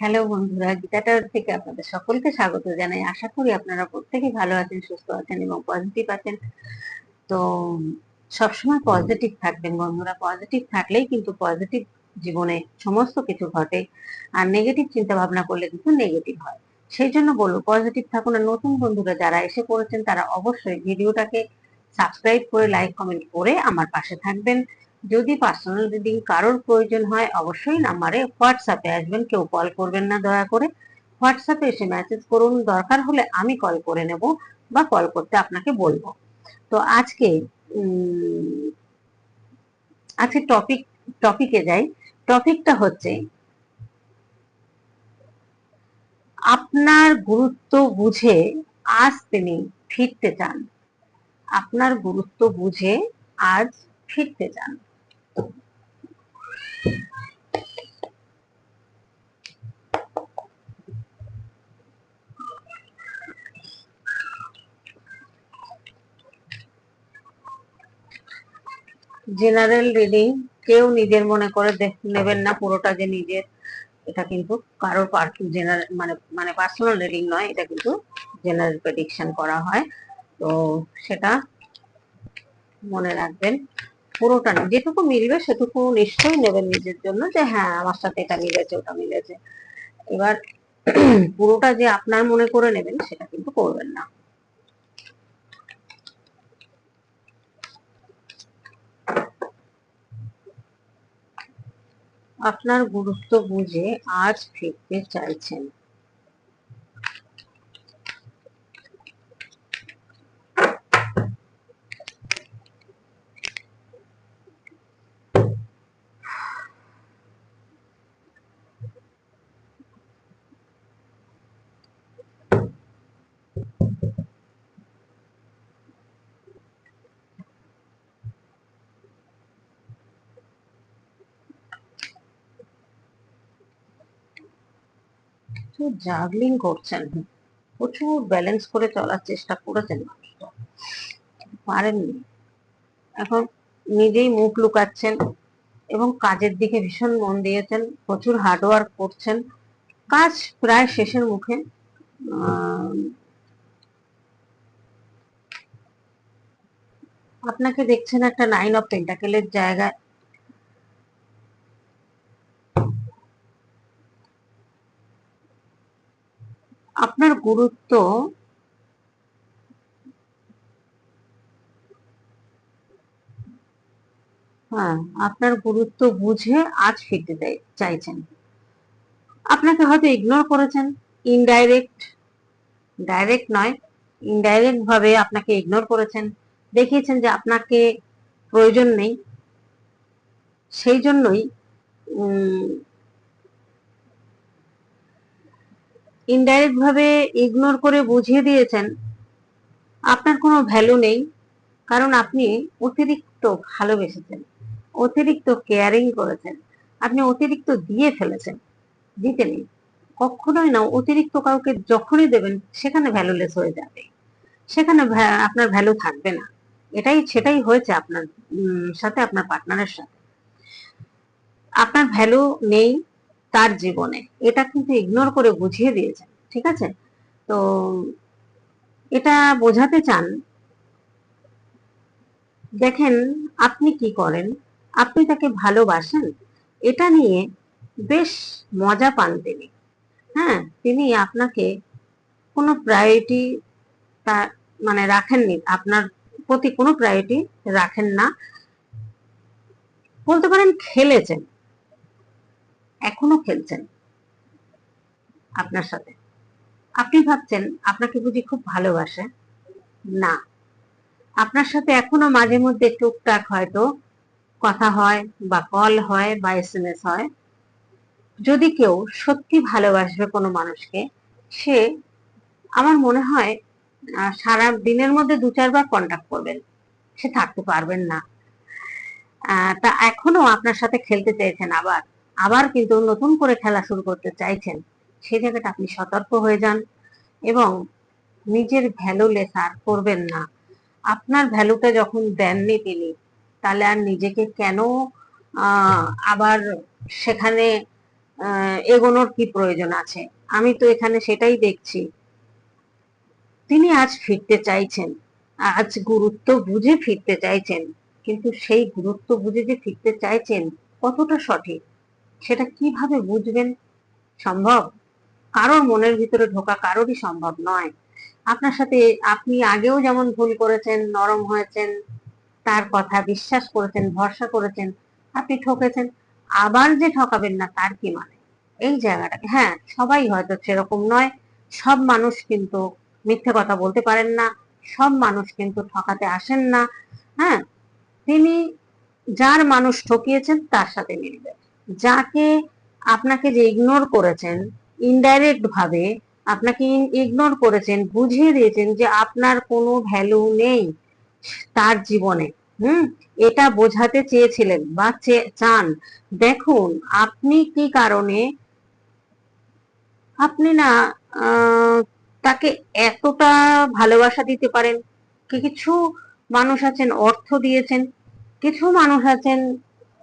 Hello বন্ধুরা গীতাটার থেকে আপনাদের সকলকে স্বাগত জানাই। আশা করি আপনারা প্রত্যেকে ভালো আছেন, সুস্থ আছেন এবং পজিটিভ আছেন। তো সবসময় পজিটিভ থাকবেন বন্ধুরা। পজিটিভ থাকলেই কিন্তু পজিটিভ জীবনে সমস্ত কিছু ঘটে। আর নেগেটিভ চিন্তা ভাবনা করলে কিন্তু নেগেটিভ হয়। সেই জন্য বলব পজিটিভ থাকুন। আর নতুন বন্ধুরা যারা এসে পড়েছেন, তারা অবশ্যই ভিডিওটাকে সাবস্ক্রাইব করে লাইক কমেন্ট করে আমার পাশে থাকবেন। যদি পার্সোনাল রিডিং কারোর প্রয়োজন হয়, অবশ্যই নাম্বারে হোয়াটসঅ্যাপে আসবেন। কেউ কল করবেন না, দয়া করে। হোয়াটসঅ্যাপে এসে মেসেজ করুন। দরকার হলে আমি কল করে নেব বা কল করতে আপনাকে বলব। তো আজকে আজকে টপিক টপিকে যাই। টপিকটা হচ্ছে, আপনার গুরুত্ব বুঝে আজ তিনি ফিরতে চান। আপনার গুরুত্ব বুঝে আজ ফিরতে চান। জেনারেল রিডিং কেউ নিজের মনে করে নেবেন না, পুরোটা যে নিজের, এটা কিন্তু কারোর জেনারেল মানে মানে পার্সোনাল রিডিং নয়, এটা কিন্তু জেনারেল প্রেডিকশন করা হয়। তো সেটা মনে রাখবেন, পুরোটা না, যেটুকু মিলবে সেটুকু নিশ্চয়ই নেবেন নিজের জন্য যে হ্যাঁ আমার সাথে এটা মিলেছে, ওটা মিলেছে। এবার, পুরোটা যে আপনার মনে করে নেবেন, সেটা কিন্তু করবেন না। আপনার গুরুত্ব বুঝে আজ ফিরতে চাইছেন। জাগলিং করছেন। প্রচুর ব্যালেন্স করে চলার চেষ্টা করেছেন পারেননি। এখন নিজেই মুখ লুকাচ্ছেন এবং কাজের দিকে ভীষণ মন দিয়েছেন, প্রচুর হার্ডওয়ার্ক করছেন। কাজ প্রায় শেষের মুখে। আপনাকে দেখছেন একটা নাইন অফ পেন্টাকেলের জায়গায়। আপনার গুরুত্ব হ্যাঁ আপনার গুরুত্ব বুঝে আজ ফিরতে চাই- চাইছেন। আপনাকে হয়তো ইগনোর করেছেন ইনডাইরেক্ট ডাইরেক্ট নয় ইনডাইরেক্ট ভাবে আপনাকে ইগনোর করেছেন, দেখিয়েছেন যে আপনাকে প্রয়োজন নেই। সেই জন্যই ইনডাইরেক্ট ভাবে ইগনোর করে বুঝিয়ে দিয়েছেন, আপনার কোনো ভ্যালু নেই, কারণ আপনি অতিরিক্ত ভালোবেসেছেন, অতিরিক্ত কেয়ারিং করেছেন, আপনি অতিরিক্ত দিয়ে ফেলেছেন দিতে নেই কখনোই না, অতিরিক্ত কাউকে যখনই দেবেন, সেখানে ভ্যালুলেস হয়ে যাবে। সেখানে আপনার ভ্যালু থাকবে না। এটাই, সেটাই হয়েছে আপনার সাথে আপনার পার্টনারের সাথে। আপনার ভ্যালু নেই তার জীবনে। এটা কিন্তু ইগনোর করে বুঝিয়ে দিয়েছেন, ঠিক আছে? তো এটা বোঝাতে চান, দেখেন আপনি কি করেন? আপনি তাকে ভালোবাসেন? এটা নিয়ে বেশ মজা পান তিনি। হ্যাঁ তিনি আপনাকে কোনো প্রায়োরিটি তা মানে রাখেননি, আপনার প্রতি কোনো প্রায়োরিটি রাখেন না। বলতে পারেন খেলেছেন। এখনও খেলছেন আপনার সাথে। আপনি ভাবছেন, আপনাকে বুঝি খুব ভালোবাসে? না। আপনার সাথে এখনও মাঝে মধ্যে টুকটাক হয়তো কথা হয় বা কল হয় বা এস এম এস হয়। যদি কেউ সত্যি ভালোবাসবে কোনো মানুষকে, সে আমার মনে হয় সারা দিনের মধ্যে দু চারবার কন্ট্যাক্ট করবেন। সে থাকতে পারবেন না। তা এখনও আপনার সাথে খেলতে চাইছেন আবার? আবার কিন্তু নতুন করে খেলা শুরু করতে চাইছেন সেই জায়গাটা আপনি সতর্ক হয়ে যান এবং নিজের ভ্যালু লেস করবেন না। আপনার ভ্যালুটা যখন দেননি তিনি, তাহলে আর নিজেকে কেন আবার সেখানে এগোনোর কি প্রয়োজন আছে? আমি তো এখানে সেটাই দেখছি। তিনি আজ ফিরতে চাইছেন, আজ গুরুত্ব বুঝে ফিরতে চাইছেন, কিন্তু সেই গুরুত্ব বুঝে যে ফিরতে চাইছেন কতটা সঠিক? সেটা কীভাবে বুঝবেন সম্ভব? কারোর মনের ভিতরে ঢোকা কারোরই সম্ভব নয়। আপনার সাথে আপনি আগেও যেমন ভুল করেছেন, নরম হয়েছেন, তার কথা বিশ্বাস করেছেন, ভরসা করেছেন, আপনি ঠকেছেন, আবার যে ঠকাবেন না তার কি মানে? এই জায়গাটাকে হ্যাঁ সবাই হয়তো সেরকম নয়। সব মানুষ কিন্তু মিথ্যে কথা বলতে পারেন না। সব মানুষ কিন্তু ঠকাতে আসেন না। হ্যাঁ তিনি যার মানুষ ঠকিয়েছেন তার সাথে মিলবে। যাকে আপনাকে যে ইগনোর করেছেন ইনডাইরেক্ট ভাবে আপনাকে ইগনোর করেছেন, বুঝিয়ে দিয়েছেন যে আপনার কোনো ভ্যালু নেই তার জীবনে। হুম? এটা বোঝাতে চেয়েছিলেন বা চান। দেখুন, আপনি কি কারণে আপনি না তাকে এতটা ভালোবাসা দিতে পারেন? কিছু মানুষ আছেন, অর্থ দিয়েছেন, কিছু মানুষ আছেন,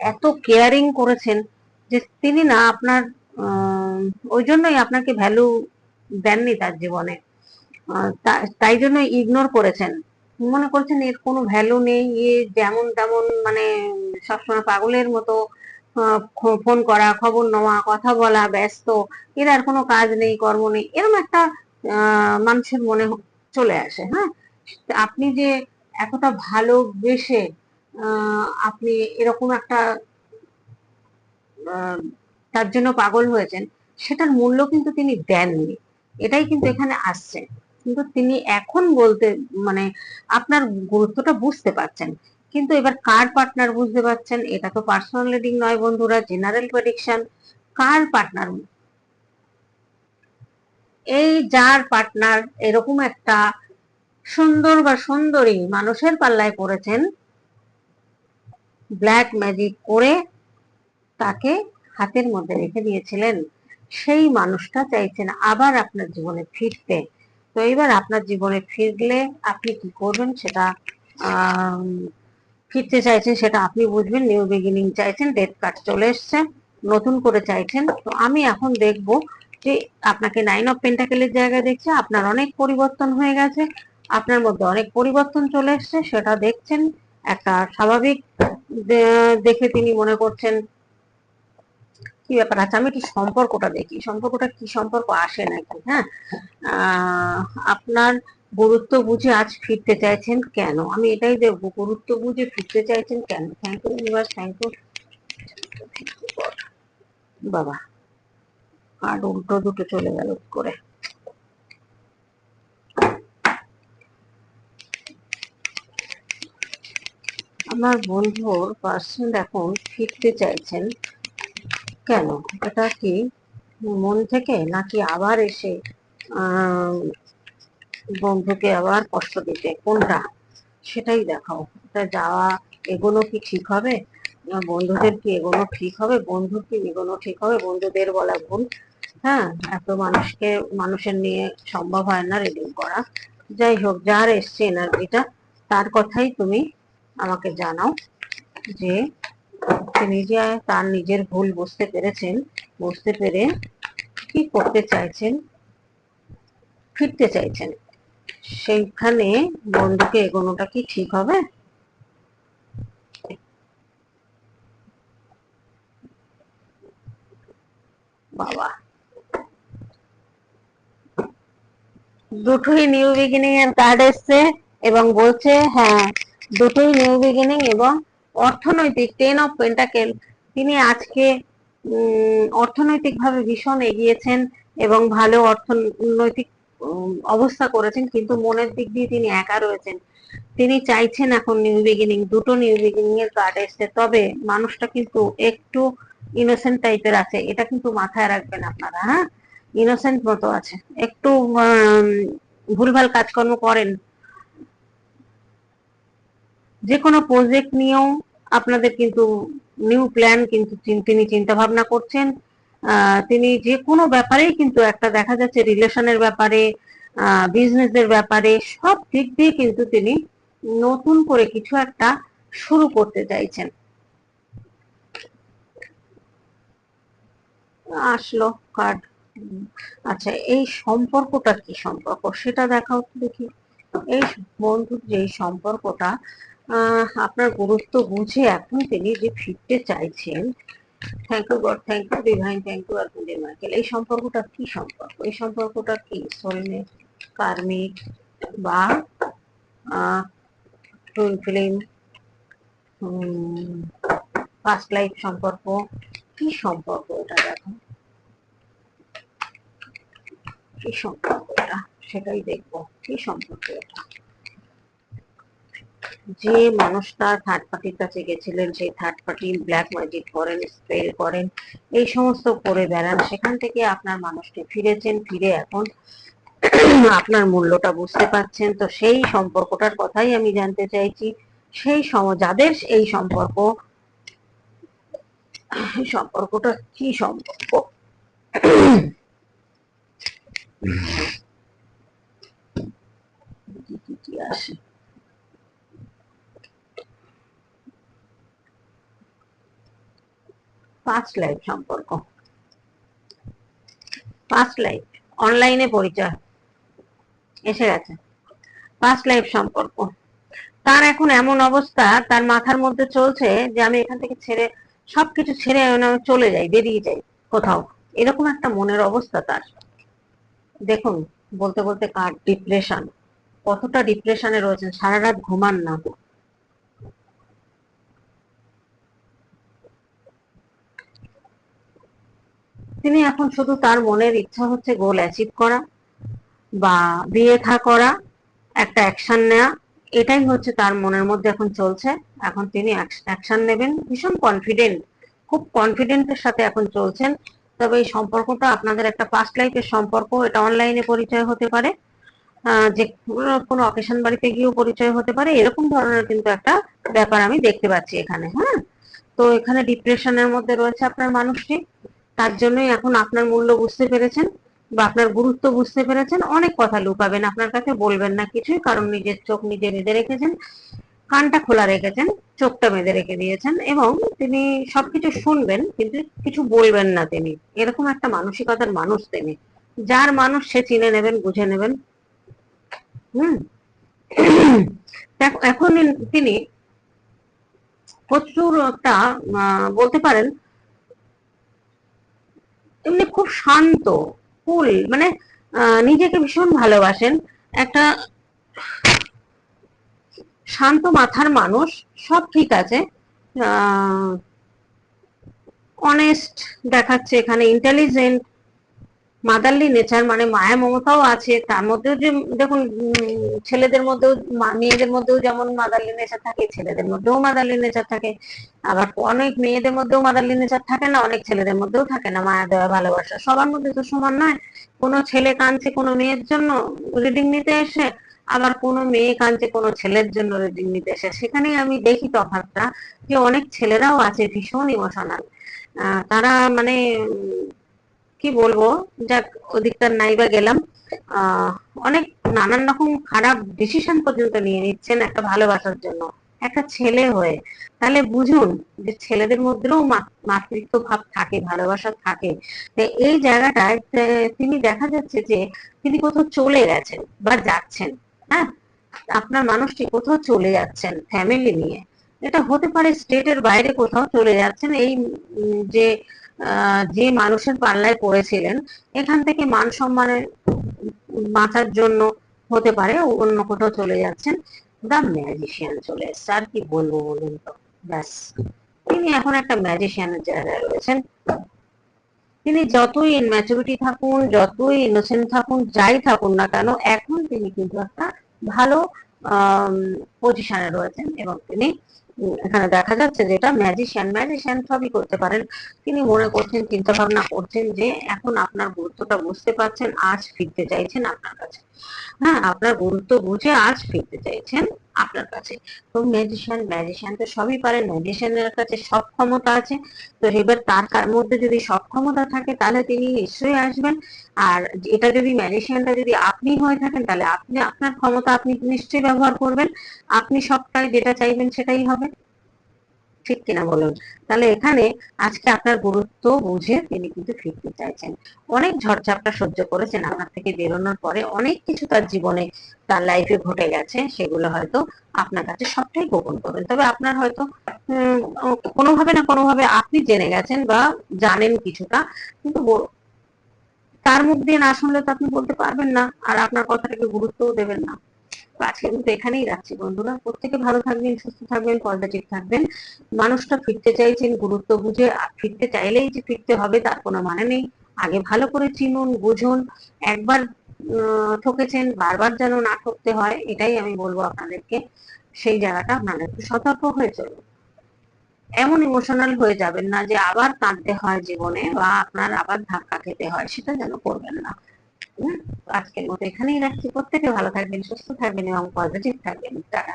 এত কেয়ারিং করেছেন যে তিনি না আপনার ওই জন্যই আপনাকে ভ্যালু দেননি তার জীবনে। তাই জন্য ইগনোর করেছেন। মনে করছেন এর কোনো ভ্যালু নেই, এ যেমন তেমন মানে সবসময় পাগলের মতো ফোন করা, খবর নেওয়া, কথা বলা, ব্যস্ত, এর আর কোনো কাজ নেই, কর্ম নেই এরকম একটা মানুষের মনে চলে আসে হ্যাঁ? আপনি যে এতটা ভালোবেসে আপনি এরকম একটা তার জন্য পাগল হয়েছেন, সেটার মূল্য কিন্তু তিনি দেননি। এটাই কিন্তু এখানে আসছে। কিন্তু তিনি এখন বলতে মানে আপনার গুরুত্বটা বুঝতে পারছেন। কিন্তু এবার কার পার্টনার বুঝতে পারছেন? এটা তো পার্সোনাল রিডিং নয় বন্ধুরা জেনারেল প্রেডিকশন কার পার্টনার এই যার পার্টনার এরকম একটা সুন্দর বা সুন্দরী মানুষের পাল্লায় পড়েছেন ব্ল্যাক ম্যাজিক করে তাকে হাতের মধ্যে রেখে দিয়েছিলেন। সেই মানুষটা চাইছেন আবার আপনার জীবনে ফিরতে। তো এবার আপনার জীবনে ফিরলে আপনি কি করবেন সেটা ফিরতে চাইছেন সেটা আপনি বুঝবেন। নিউ বিগিনিং চাইছেন ডেট কার্ড চলে এসছে, নতুন করে চাইছেন। তো আমি এখন দেখব যে আপনাকে নাইন অফ পেন্টাকেলের জায়গায় দেখছে, আপনার অনেক পরিবর্তন হয়ে গেছে, আপনার মধ্যে অনেক পরিবর্তন চলে এসছে, সেটা দেখছেন। একটা স্বাভাবিক দেখে তিনি মনে করছেন কি ব্যাপার? আছে আমি একটু সম্পর্কটা দেখি। সম্পর্কটা কি সম্পর্ক? আসে নাকি? হ্যাঁ? আপনার গুরুত্ব বুঝে আজ ফিরতে চাইছেন কেন? আমি এটাই দেখব, গুরুত্ব বুঝে ফিরতে চাইছেন কেন? Thank you universe thank you বাবা, আর উল্টো দুটো চলে গেল করে। আমার বন্ধুর পার্সন এখন ফিরতে চাইছেন কেন? এটা কি মন থেকে নাকি আবার এসে বন্ধুকে আবার কষ্ট দিতে? কোনটা? সেটাই দেখাও। এটা যাওয়া এগোনো কি ঠিক হবে? বন্ধুদের কি এগোনো ঠিক হবে? বন্ধুর কি এগোনো ঠিক হবে? বন্ধুদের বলা ভুল। হ্যাঁ এত মানুষকে, মানুষের নিয়ে সম্ভব হয় না রিডিং করা। যাই হোক, যার এসছে এনার্জিটা তার কথাই তুমি আমাকে জানাও যে তিনি যে তার নিজের ভুল বুঝতে পেরেছেন, বুঝতে পেরে কি করতে চাইছেন? ফিরতে চাইছেন। সেইখানে বন্ধুকে এগোনোটা কি ঠিক হবে? বাবা। দুটোই নিউ বিগিনিং এর কার্ড এসছে এবং বলছে হ্যাঁ দুটোই নিউ বিগিনিং এবং অর্থনৈতিক টেন অফ পেন্টাকেল তিনি আজকে অর্থনৈতিকভাবে ভীষণ এগিয়েছেন এবং ভালো অর্থনৈতিক অবস্থা করেছেন, কিন্তু মনের দিক দিয়ে তিনি একা রয়েছেন। তিনি চাইছেন এখন নিউ বিগিনিং দুটো নিউ বিগিনিং এর কার্ড এসছে, তবে মানুষটা কিন্তু একটু ইনোসেন্ট টাইপের আছে, এটা কিন্তু মাথায় রাখবেন আপনারা হ্যাঁ? ইনোসেন্ট মতো আছে। একটু ভুলভাল কাজকর্ম করেন যে কোনো প্রজেক্ট নিয়েও আপনাদের কিন্তু নিউ প্ল্যান কিন্তু তিনি চিন্তা ভাবনা করছেন তিনি যে কোনো ব্যাপারেই কিন্তু একটা দেখা যাচ্ছে রিলেশনের ব্যাপারে বিজনেসের ব্যাপারে সব দিক দিয়ে কিন্তু তিনি নতুন করে কিছু একটা শুরু করতে চাইছেন। আসলো কার্ড আচ্ছা এই সম্পর্কটা কি সম্পর্ক? সেটা দেখাও দেখি। এই বন্ধুর যে সম্পর্কটা আপনার গুরুত্ব বুঝে এখন তিনি যে ফিরতে চাইছেন thank you God thank you divine thank you archangel Michael এই সম্পর্কটা কি সম্পর্ক? এই সম্পর্কটা কি? সোলমেট কার্মিক বা টুইন ফিল্ম ফার্স্ট লাইফ সম্পর্ক? কি সম্পর্ক এটা দেখো? কি সম্পর্ক এটা? সেটাই দেখব। কি সম্পর্ক এটা? যে মানুষটা থার্ড পার্টির কাছে গেছিলেন, সেই থার্ড পার্টি ব্ল্যাক ম্যাজিক করেন স্পেল করেন, এই সমস্ত করে বেড়ান, সেখান থেকে আপনার মানুষটি ফিরেছেন, ফিরে এখন আপনার মূল্যটা বুঝতে পারছেন। তো সেই সম্পর্কটার কথাই আমি জানতে চাইছি। সেই সম, যাদের এই সম্পর্ক, সম্পর্কটা কি সম্পর্ক? কি আসে? ফার্স্ট লাইফ সম্পর্ক। ফার্স্ট লাইফ অনলাইনে পরিচয়। এসে গেছে। ফার্স্ট লাইফ সম্পর্ক। তার এখন এমন অবস্থা, তার মাথার মধ্যে চলছে যে আমি এখান থেকে ছেড়ে সবকিছু ছেড়ে আমি চলে যাই, বেরিয়ে যাই কোথাও। এরকম একটা মনের অবস্থা তার। দেখুন, বলতে বলতে কার ডিপ্রেশন কতটা ডিপ্রেশনে রয়েছেন সারা রাত ঘুমান না তিনি এখন শুধু তার মনের ইচ্ছা হচ্ছে গোল অ্যাচিভ করা বা বিয়ে থা করা, একটা অ্যাকশন নেওয়া এটাই হচ্ছে তার মনের মধ্যে এখন চলছে। এখন তিনি অ্যাকশন নেবেন, ভীষণ কনফিডেন্ট খুব কনফিডেন্টের সাথে এখন চলছেন। তবে এই সম্পর্কটা আপনাদের একটা পাস্ট লাইফের সম্পর্ক, এটা অনলাইনে পরিচয় হতে পারে যে কোনো অকেশন বাড়িতে গিয়েও পরিচয় হতে পারে, এরকম ধরনের কিন্তু একটা ব্যাপার আমি দেখতে পাচ্ছি এখানে হ্যাঁ? তো এখানে ডিপ্রেশনের মধ্যে রয়েছে আপনার মানুষটি। তার জন্যই এখন আপনার মূল্য বুঝতে পেরেছেন বা আপনার গুরুত্ব বুঝতে পেরেছেন, অনেক কথা লুকাবেন, আপনার কাছে বলবেন না কিছুই, কারণ নিজের চোখ নিজে বেঁধে রেখেছেন, কানটা খোলা রেখেছেন, চোখটা বেঁধে রেখে দিয়েছেন এবং তিনি সবকিছু শুনবেন, কিন্তু কিছু বলবেন না তিনি। এরকম একটা মানসিকতার মানুষ তিনি। যার মানুষ সে চিনে নেবেন, বুঝে নেবেন। হুম। এখন তিনি প্রচুর একটা বলতে পারেন এমনি খুব শান্ত কুল মানে নিজেকে ভীষণ ভালোবাসেন। একটা শান্ত মাথার মানুষ, সব ঠিক আছে। অনেস্ট দেখাচ্ছে, এখানে ইন্টেলিজেন্ট মাদারলি নেচার মানে মায়া মমতাও আছে। তার মধ্যেও যে, দেখুন ছেলেদের মধ্যেও মেয়েদের মধ্যেও যেমন মাদারলি নেচার থাকে, ছেলেদের মধ্যেও মাদারলি নেচার থাকে। আবার অনেক মেয়েদের মধ্যেও মাদারলি নেচার থাকে না, অনেক ছেলেদের মধ্যেও থাকে না মায়া দেওয়া ভালোবাসা। সবার মধ্যে তো সমান নয়। কোনো ছেলে কাঁদছে কোনো মেয়ের জন্য রিডিং নিতে এসে, আবার কোনো মেয়ে কাঁদছে কোনো ছেলের জন্য রিডিং নিতে এসে। সেখানেই আমি দেখি তফাৎটা, যে অনেক ছেলেরাও আছে ভীষণ ইমোশনাল তারা মানে কি বলব? যাক ওদিকটার নাইবা গেলাম। অনেক নানান রকম খারাপ ডিসিশন পর্যন্ত নিয়ে নিচ্ছেন একটা ভালোবাসার জন্য। একটা ছেলে হয়ে। তাহলে বুঝুন যে ছেলেদের মধ্যেও মাতৃত্ব ভাব থাকে, ভালোবাসা থাকে। এই জায়গাটায় তিনি দেখা যাচ্ছে যে তিনি কোথাও চলে গেছেন বা যাচ্ছেন। হ্যাঁ? আপনার মানুষটি কোথাও চলে যাচ্ছেন ফ্যামিলি নিয়ে। এটা হতে পারে স্টেটের বাইরে কোথাও চলে যাচ্ছেন। এই যে যে মানুষের পাল্লায় পড়েছিলেন, এখান থেকে মান সম্মানের বাঁচার জন্য হতে পারে অন্য কোথাও চলে যাচ্ছেন। দা ম্যাজিশিয়ান চলে এসছে। আর কি বলব বলুন তো? ব্যাস। তিনি এখন একটা ম্যাজিশিয়ানের জায়গায় রয়েছেন। তিনি যতই ম্যাচুরিটি থাকুন, যতই ইনোসেন্ট থাকুন, যাই থাকুন না কেন, এখন তিনি কিন্তু একটা ভালো পজিশনে রয়েছেন এবং তিনি এখানে দেখা যাচ্ছে যেটা ম্যাজিশিয়ান ম্যাজিশিয়ান সবই করতে পারেন। তিনি মনে করছেন চিন্তা ভাবনা করছেন যে এখন আপনার গুরুত্বটা বুঝতে পারছেন, আজ ফিরতে চাইছেন আপনার কাছে। হ্যাঁ আপনার গুরুত্ব বুঝে আজ ফিরতে চাইছেন। আপনার কাছে। তো ম্যাজিশিয়ান ম্যাজিশিয়ান তো সবই পারে ম্যাজিশিয়ানের কাছে সব ক্ষমতা আছে। তো এবার তার মধ্যে যদি সব ক্ষমতা থাকে, তাহলে তিনি নিশ্চয়ই আসবেন। আর এটা যদি ম্যাজিশিয়ানটা যদি আপনি হয়ে থাকেন, তাহলে আপনি, আপনার ক্ষমতা আপনি নিশ্চয়ই ব্যবহার করবেন। আপনি সবটাই যেটা চাইবেন সেটাই হবে। ঠিক কিনা বলুন? তাহলে এখানে আজকে আপনার গুরুত্ব বুঝে তিনি কিন্তু ফিরতে চাইছেন। অনেক ঝড়ঝাপটা সহ্য করেছেন আপনার থেকে বেরোনোর পরে। অনেক কিছু তার জীবনে তার লাইফে ঘটে গেছে। সেগুলো হয়তো আপনার কাছে সবটাই গোপন করবেন। তবে আপনার হয়তো কোনোভাবে না কোনোভাবে আপনি জেনে গেছেন বা জানেন কিছুটা। কিন্তু তার মুখ দিয়ে না শুনলে তো আপনি বলতে পারবেন না। আর আপনার কথাটাকে গুরুত্বও দেবেন না। আজকে কিন্তু এখানেই রাখছি বন্ধুরা। প্রত্যেকে ভালো থাকবেন, সুস্থ থাকবেন পজিটিভ থাকবেন। মানুষটা ফিরতে চাইছেন, গুরুত্ব বুঝে ফিরতে চাইলেই যে ফিরতে হবে তার কোনো মানে নেই। আগে ভালো করে চিনুন, বুঝুন, একবার ঠকেছেন, বারবার যেন না ঠকতে হয়, এটাই আমি বলব আপনাদেরকে। সেই জায়গাটা আপনারা একটু সতর্ক হয়ে চলুন। এমন ইমোশনাল হয়ে যাবেন না যে আবার কাঁদতে হয় জীবনে বা আপনার আবার ধাক্কা খেতে হয়, সেটা যেন করবেন না। আজকের মতো এখানেই রাখছি। প্রত্যেকে ভালো থাকবেন সুস্থ থাকবেন এবং পজিটিভ থাকবেন। টাটা।